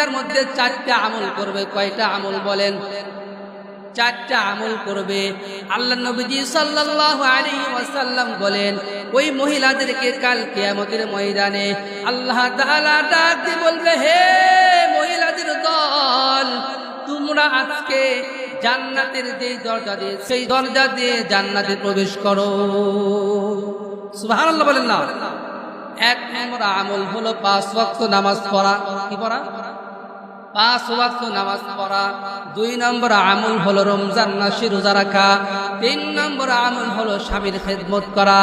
তার মধ্যে চারটা আমল করবে। কয়টা আমল বলেন? চারটা আমল করবে। আল্লাহ নবীজি সাল্লাল্লাহু আলাইহি ওয়াসাল্লাম বলেন, ওই মহিলাদেরকে কাল কিয়ামতের ময়দানে আল্লাহ তাআলা ডাক দিয়ে বলবে, হে মহিলাদের দল, তোমরা আজকে জান্নাতের যে দরজা দিয়ে, সেই দরজা দিয়ে জান্নাতে প্রবেশ করো। সুবহানাল্লাহ বলেন না। এক নম্বর আমল হলো পাঁচ ওয়াক্ত নামাজ পড়া। কি পড়া? পাঁচ ওয়াক্ত নামাজ পড়া, দুই নম্বর আমল হলো রমজান মাসে রোজা রাখা, তিন নম্বর আমল হলো স্বামীর খেদমত করা,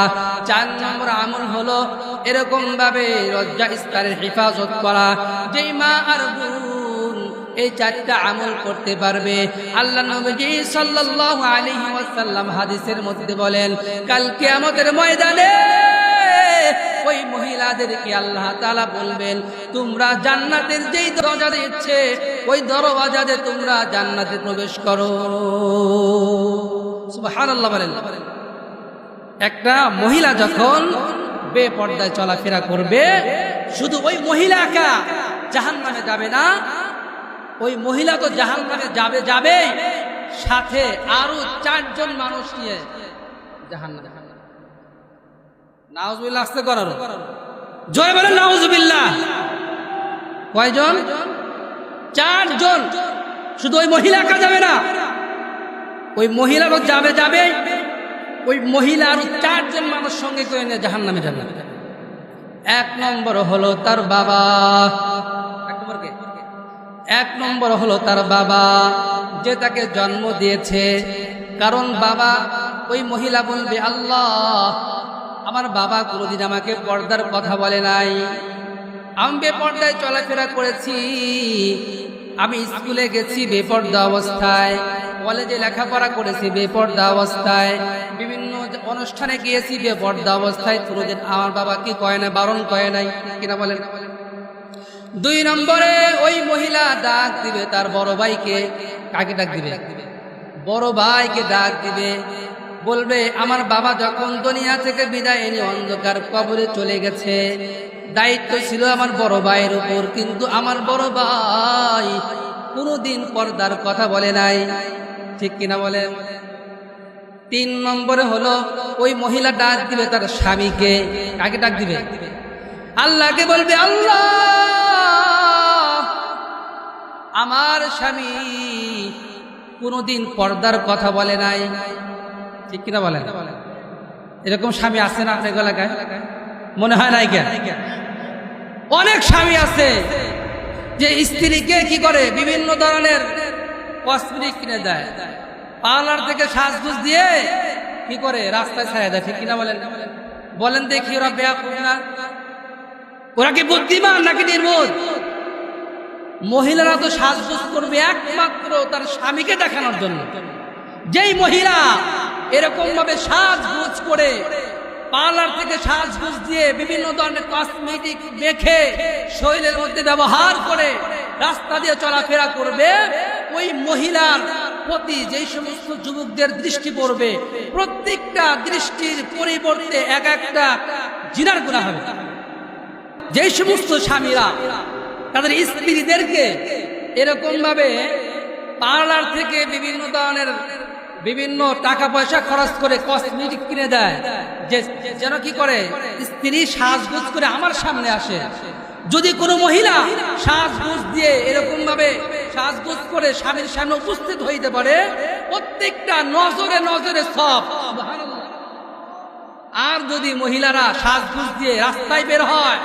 চার নম্বর আমল হলো এরকম ভাবে লজ্জা ইস্তারের হেফাজত করা। যেই মা আর বোন এই চারটা আমল করতে পারবে, আল্লাহ নবী সাল্লাল্লাহু আলাইহি ওয়াসাল্লাম হাদিসের মধ্যে বলেন কালকে কিয়ামতের ময়দানে মহিলাদেরকে আল্লাহ তাআলা বলবেন, তোমরা জান্নাতের যেই দরজা দিচ্ছে ওই দরওয়াজাতে তোমরা জান্নাতে প্রবেশ করো। সুবহানাল্লাহ বলেন। একটা মহিলা যখন বেপর্দায় চলাফেরা করবে, শুধু ওই মহিলা একা জাহান নামে যাবে না, ওই মহিলা তো জাহান নামে যাবে যাবে সাথে আরও চারজন মানুষ নিয়ে জাহান নামে নাউজুবিল্লাহ আসতে করার। জয় বলেন নাউজুবিল্লাহ। কয়জন? চারজন। শুধু ওই মহিলা একা যাবে না। ওই মহিলারও যাবে যাবে, ওই মহিলা আরও চারজন মানুষ সঙ্গে করে নিয়ে জাহান নামে যাবে। এক নম্বর হলো তার বাবা। এক নম্বর হলো তার বাবা, যে তাকে জন্ম দিয়েছে। কারণ বাবা ওই মহিলা বলবে, আল্লাহ আমার বাবা কোনোদিন আমাকে পর্দার কথা বলে নাই। আমি বেপর্দায় চলাফেরা করেছি। আমি স্কুলে গেছি বেপর্দা অবস্থায়। কলেজে লেখাপড়া করেছি বেপর্দা অবস্থায়। বিভিন্ন অনুষ্ঠানে গিয়েছি বেপর্দা অবস্থায়। কোনোদিন আমার বাবা কি কয় না বারণ কয় নাই, কিনা বলেন? দুই নম্বরে ওই মহিলা ডাক দিবে তার বড় ভাইকে। কাকে ডাক দিবে? বড় ভাইকে ডাক দিবে। বলবে, আমার বাবা যখন দুনিয়া থেকে বিদায় নিয়ে অন্ধকার কবরে চলে গেছে। দায়িত্ব ছিল আমার বড় ভাইয়ের উপর, কিন্তু আমার বড় ভাই কোনোদিন পর্দার কথা বলে নাই। ঠিক কিনা বলে তিন নম্বরে হলো, ওই মহিলা ডাক দিবে তার স্বামীকে। কাকে ডাক দিবে? আল্লাহকে বলবে, আল্লাহ, আমার স্বামী কোনোদিন পর্দার কথা বলে নাই। ঠিক কিনা বলেন? এরকম স্বামী আছে না আপনার এলাকায়? মনে হয় নাই কেন? অনেক স্বামী আছে যে স্ত্রীকে কি করে? বিভিন্ন ধরনের কসমেটিক কিনে দেয়। পার্লার থেকে সাজগুজ দিয়ে কি করে? রাস্তায় ছায়া দেয়, ঠিক কিনা বলেন? বলেন দেখি ওরা বেয়া না? ওরা কি বুদ্ধিমান নাকি নির্বোধ? মহিলারা তো সাজগোজ করবে একমাত্র তার স্বামীকে দেখানোর জন্য। যেই মহিলা এরকম ভাবে সাজগুজ করে পার্লার থেকে সাজগুজ দিয়ে বিভিন্ন ধরনের কসমেটিক মেখে শরীরের মধ্যে ব্যবহার করে রাস্তা দিয়ে চলাফেরা করবে, ওই মহিলার প্রতি যেই সমস্ত যুবকদের দৃষ্টি পড়বে, প্রত্যেকটা দৃষ্টির পরিবর্তে এক একটা জিনার গুণা হবে। যেই সমস্ত স্বামীরা তাদের স্ত্রীদেরকে এরকম ভাবে পার্লার থেকে বিভিন্ন ধরনের বিভিন্ন টাকা পয়সা খরচ করে কসমেটিক কিনে দেয়। যে যেন কি করে? স্ত্রী সাজগুজ করে আমার সামনে আসে। যদি কোনো মহিলা সাজগুজ দিয়ে এরকম ভাবে সাজগুজ করে স্বামীর সামনে উপস্থিত হইতে পারে, প্রত্যেকটা নজরে নজরে সব। আর যদি মহিলারা সাজগুজ দিয়ে রাস্তায় বের হয়,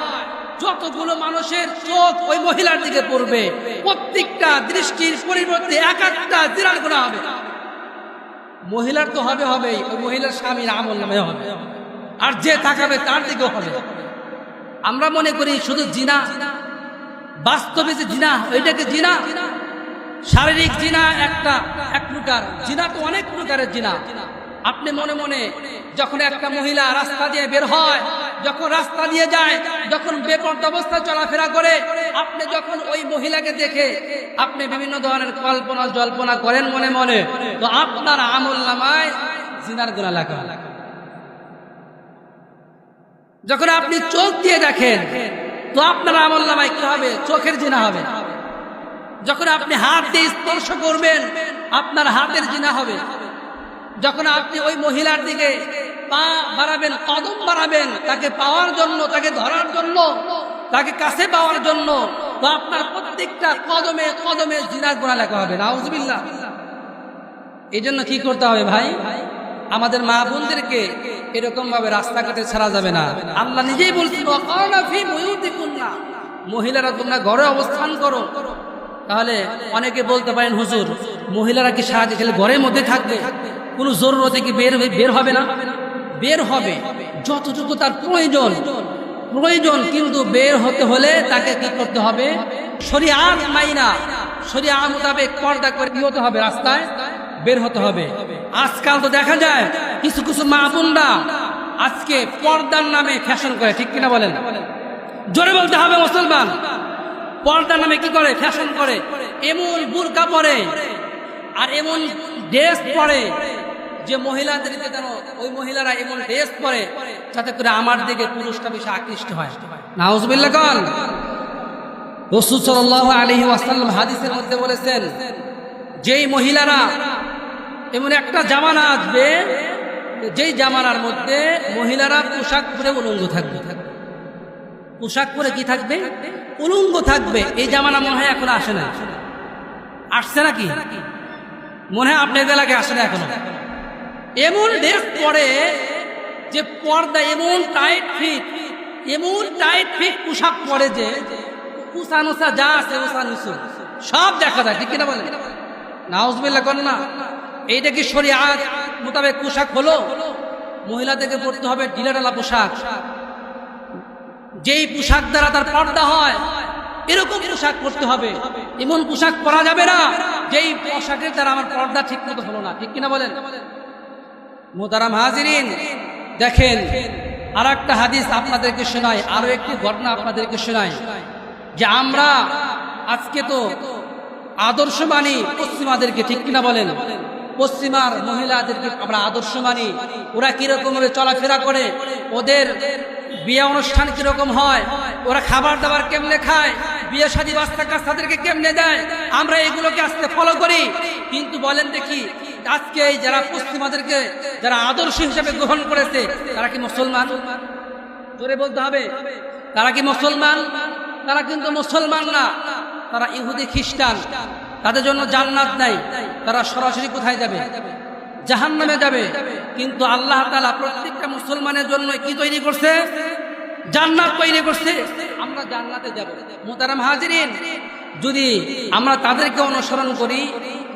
যতগুলো মানুষের চোখ ওই মহিলার দিকে পড়বে। প্রত্যেকটা দৃষ্টির পরিবর্তে এক একটা জিরাল করা হবে। মহিলার তো হবে হবেই ওই মহিলার স্বামীর আমল নামে হবে। আর যে থাকাবে তার দিকে হবে। আমরা মনে করি শুধু জিনা, বাস্তবে যে জিনা ওইটাকে জিনা? শারীরিক জিনা একটা, এক প্রকার। জিনা তো অনেক প্রকারের জিনা। আপনি মনে মনে যখন একটা মহিলা রাস্তা দিয়ে বের হয়, যখন রাস্তা দিয়ে যায়, যখন বেপর্দ অবস্থায় চলাফেরা করে, আপনি যখন ওই মহিলাকে দেখে আপনি বিভিন্ন ধরনের কল্পনা, জল্পনা করেন মনে মনে, তো আপনার আমল নামায় জিনার গুণা লাগা। যখন আপনি চোখ দিয়ে দেখেন, তো আপনার আমল নামায় কি হবে? চোখের জিনা হবে। যখন আপনি হাত দিয়ে স্পর্শ করবেন, আপনার হাতের জিনা হবে। যখন আপনি ওই মহিলার দিকে পা বাড়াবেন, কদম বাড়াবেন, তাকে পাওয়ার জন্য, তাকে ধরার জন্য, তাকে কাছে পাওয়ার জন্য, তো আপনার প্রত্যেকটা কদমে কদমে জিনার গোনা লেখা হবে। নাউজবিল্লাহ। এই জন্য কি করতে হবে ভাই? আমাদের মা বোনদেরকে এরকম ভাবে রাস্তাঘাটে ছাড়া যাবে না। আল্লাহ নিজেই বলছিল। মহিলারা তোমরা ঘরে অবস্থান করো। তাহলে অনেকে বলতে পারেন, হুজুর, মহিলারা কি সাহায্য খেলে ঘরের মধ্যে থাকবে? কোনো জরুরতে কি বের বের হবে না? বের হবে। যতটুকু তার প্রয়োজন। প্রয়োজন কিন্তু বের হতে হলে তাকে কি করতে হবে? শরিয়াত মাইনা। শরিয়া মোতাবেক পর্দা করে কি হতে হবে রাস্তায়। বের হতে হবে। আজকাল তো দেখা যায় কিছু কিছু মা বোনরা আজকে পর্দার নামে ফ্যাশন করে, ঠিক কিনা বলেন? জোরে বলতে হবে মুসলমান। পর্দার নামে কি করে? ফ্যাশন করে। এমন বুরকা পরে আর এমন ড্রেস পরে যে মহিলাদেরকে যেন ওই মহিলারা এমন ড্রেস পরে যাতে করে আমার দিকে পুরুষটা বেশি আকৃষ্ট হয়। নাউজবিল্লা কন। রসুল সাল্লাহ আলহি ওয়াসাল্লাম হাদিসের মধ্যে বলেছেন, যেই মহিলারা এমন একটা জামানা আসবে, যেই জামানার মধ্যে মহিলারা পোশাক পরে উলঙ্গ থাকবে। পোশাক পরে কি থাকবে? উলঙ্গ থাকবে। এই জামানা মনে হয় এখন আসে না আসছে নাকি? মনে হয় আপনাদের এলাকায় আসে না এখনও। এমন ড্রেস পরে যে পর্দা এমন টাইট ফিট এমন টাইট ফিট পোশাক পরে যে উষা যা আছে, উষা নিচু সব দেখা যায়, ঠিক কিনা বলে নাউজবিল্লা কর না। এইটা কি শরিয়াত মোতাবেক পোশাক হলো? মহিলাদেরকে পড়তে হবে ঢিলাঢালা পোশাক। যেই পোশাক দ্বারা তার পর্দা হয়, এরকম পোশাক পরতে হবে। এমন পোশাক পরা যাবে না, যেই পোশাকের দ্বারা আমার পর্দা ঠিক মতো হলো না, ঠিক কিনা বলেন? মোতারাম হাজিরিন, দেখেন আর একটা হাদিস আপনাদেরকে শোনাই, আরও একটি ঘটনা আপনাদেরকে শোনাই, যে আমরা আজকে তো আদর্শ মানি পশ্চিমাদেরকে ঠিক কিনা বলেন? পশ্চিমার মহিলাদেরকে আমরা আদর্শ মানি ওরা কীরকম ভাবে চলাফেরা করে? ওদের বিয়ে অনুষ্ঠান কীরকম হয়? ওরা খাবার দাবার কেমনে খায়? বিয়ে শাদী বাচ্চা তাদেরকে কেমনে দেয়? আমরা এগুলোকে আজকে ফলো করি। কিন্তু বলেন দেখি আজকে যারা পশ্চিমাদেরকে যারা আদর্শ হিসেবে গ্রহণ করেছে, তারা কি মুসলমান? জোরে বলতে হবে। তারা কি মুসলমান? তারা কিন্তু মুসলমান না। তারা ইহুদি, খ্রিস্টান। তাদের জন্য জান্নাত নাই। তারা সরাসরি কোথায় যাবে? জাহান নামে যাবে। কিন্তু আল্লাহ তালা প্রত্যেকটা মুসলমানের জন্য কি তৈরি করছে? জান্নাত তৈরি করছে। আমরা জান্নাতে যাব। মোতারাম হাজিরিন, যদি আমরা তাদেরকে অনুসরণ করি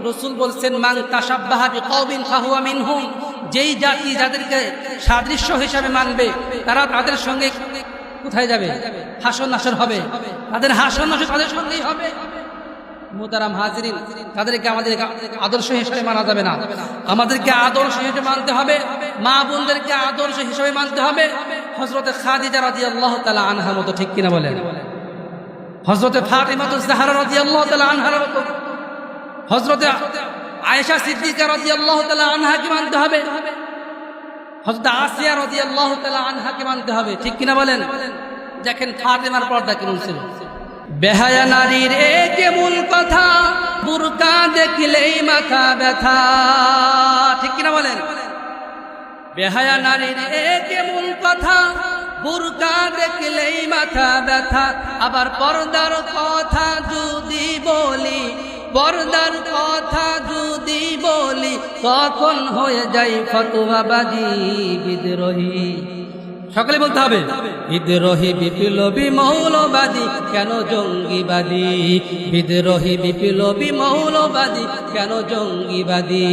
রসুল বলছেন মাং তাসাব্বাহাবি কওমিন ফাহুয়া মিনহুম। যেই জাতি যাদেরকে সাদৃশ্য হিসাবে মানবে, তারা তাদের সঙ্গে কোথায় যাবে? হাসন নাসর হবে। তাদের হাসন নাসর তাদের সঙ্গেই হবে। মোতারাম হাজিরিন, তাদেরকে আমাদের আদর্শ হিসেবে মানা যাবে না। আমাদেরকে আদর্শ হিসেবে মানতে হবে। মা বোনদেরকে আদর্শ হিসেবে মানতে হবে। হজরতে খাদিজা রাজি আল্লাহ তালা আনহার মতো, ঠিক কিনা বলেন? হজরতে ফাতিমাতুল জাহারা রাজি আল্লাহ তালা আনহার মতো হজরতে আয়েশা সিদ্দিকা রাজি আল্লাহ তালা আনহাকে মানতে হবে। হজরত আসিয়া রাজি আল্লাহ তালা আনহাকে মানতে হবে। ঠিক কিনা বলেন? দেখেন ফাতেমার পর্দা কেমন ছিল। বেহায়া নারীর এ কেমন কথা, বুরকা দেখলেই মাথা ব্যথা। ঠিক কিনা বলেন? বেহায়া নারীর এ কেমন কথা, বুরকা দেখলেই মাথা ব্যথা। আবার পর্দার কথা যদি বলি পর্দার কথা যদি বলি, তখন হয়ে যাই ফতুয়াবাদী বিদ্রোহী। সকলে বলতে হবে, বিদ্রোহী বিপ্লবী মৌলবাদী, কেন জঙ্গিবাদী? বিদ্রোহী বিপ্লবী মৌলবাদী, কেন জঙ্গিবাদী?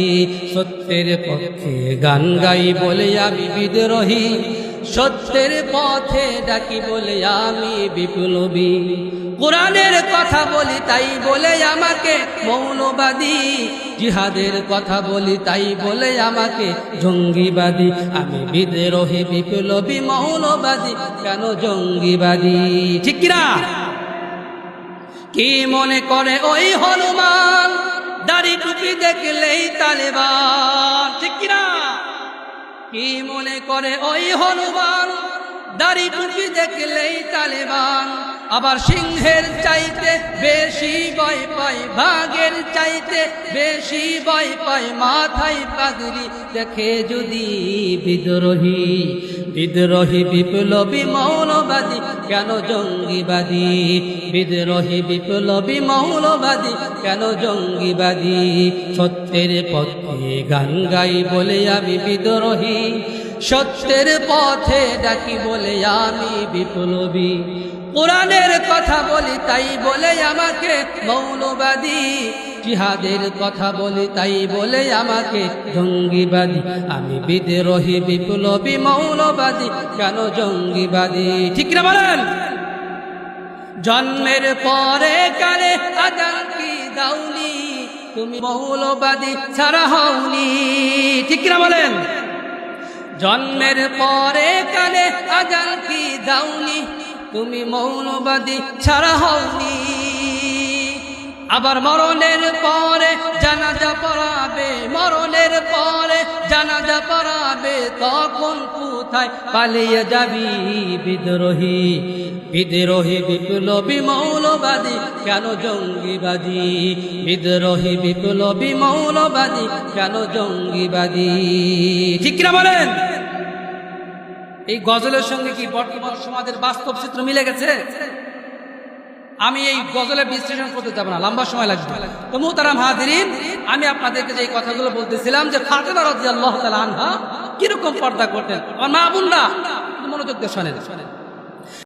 সত্যের পক্ষে গান গাই বলে আমি বিদ্রোহী। সত্যের পথে ডাকি বলে আমি বিপ্লবী। কোরআনের কথা বলি, তাই বলে আমাকে মৌলবাদী। জিহাদের কথা বলি, তাই বলে আমাকে জঙ্গিবাদী। আমি বিদ্রোহী, বিপ্লবী, মৌলবাদী, কেন জঙ্গিবাদী? ঠিক কিনা? কি মনে করে ওই হনুমান? দাড়ি টুপি দেখলেই তালেবান। ঠিক কিনা? কি মনে করে ওই হনুমান? দাড়ি টুপি দেখলেই তালেবান। আবার সিংহের চাইতে বেশি ভয় পায়, বাঘের চাইতে বেশি ভয় পায়। মাথায় পাগড়ি দেখে যদি বিদ্রোহী বিদ্রোহী বিপ্লবী মৌলবাদী, কেন জঙ্গিবাদী? বিদ্রোহী বিপ্লবী মৌলবাদী, কেন জঙ্গিবাদী? সত্যের পথে গান গাই বলে আমি বিদ্রোহী, সত্যের পথে ডাকি বলে আমি বিপ্লবী। কোরআনের কথা বলি, তাই বলে আমাকে মৌলবাদী। জিহাদের কথা বলি, তাই বলে আমাকে জঙ্গিবাদী। আমি বিদ্রোহী, বিপ্লবী, মৌলবাদী, কেন জঙ্গিবাদী? ঠিক না বলেন? জন্মের পরে কালে আজান কি দাউনি তুমি মৌলবাদী ছাড়া হওনি। ঠিক না বলেন? জন্মের পরে কালে আজান কি দাউনি তুমি মৌলবাদী ছাড়া হওনি। আবার মরণের পরে জানাজা পড়াবে, মরণের পরে জানাজা পড়াবে, তখন কোথায় পালিয়ে যাবি বিদ্রোহী? বিদ্রোহী বিপ্লবী মৌলবাদী, কেন জঙ্গিবাদী? বিদ্রোহী বিপ্লবী মৌলবাদী, কেন জঙ্গিবাদী? ঠিক কিনা বলেন? এই গজলের সঙ্গে কি বর্তমান সমাজের বাস্তব চিত্র মিলে গেছে? আমি এই গজলের বিশ্লেষণ করতে যাব না, লম্বা সময় লাগবে। তো মোহতারাম হাজিরিন, আমি আপনাদেরকে যে কথাগুলো বলতেছিলাম যে ফাতেমা রাজি আল্লাহ আনহা কীরকম পর্দা করতেন? আমার মা বোনরা মনোযোগ দিয়ে শোনেন।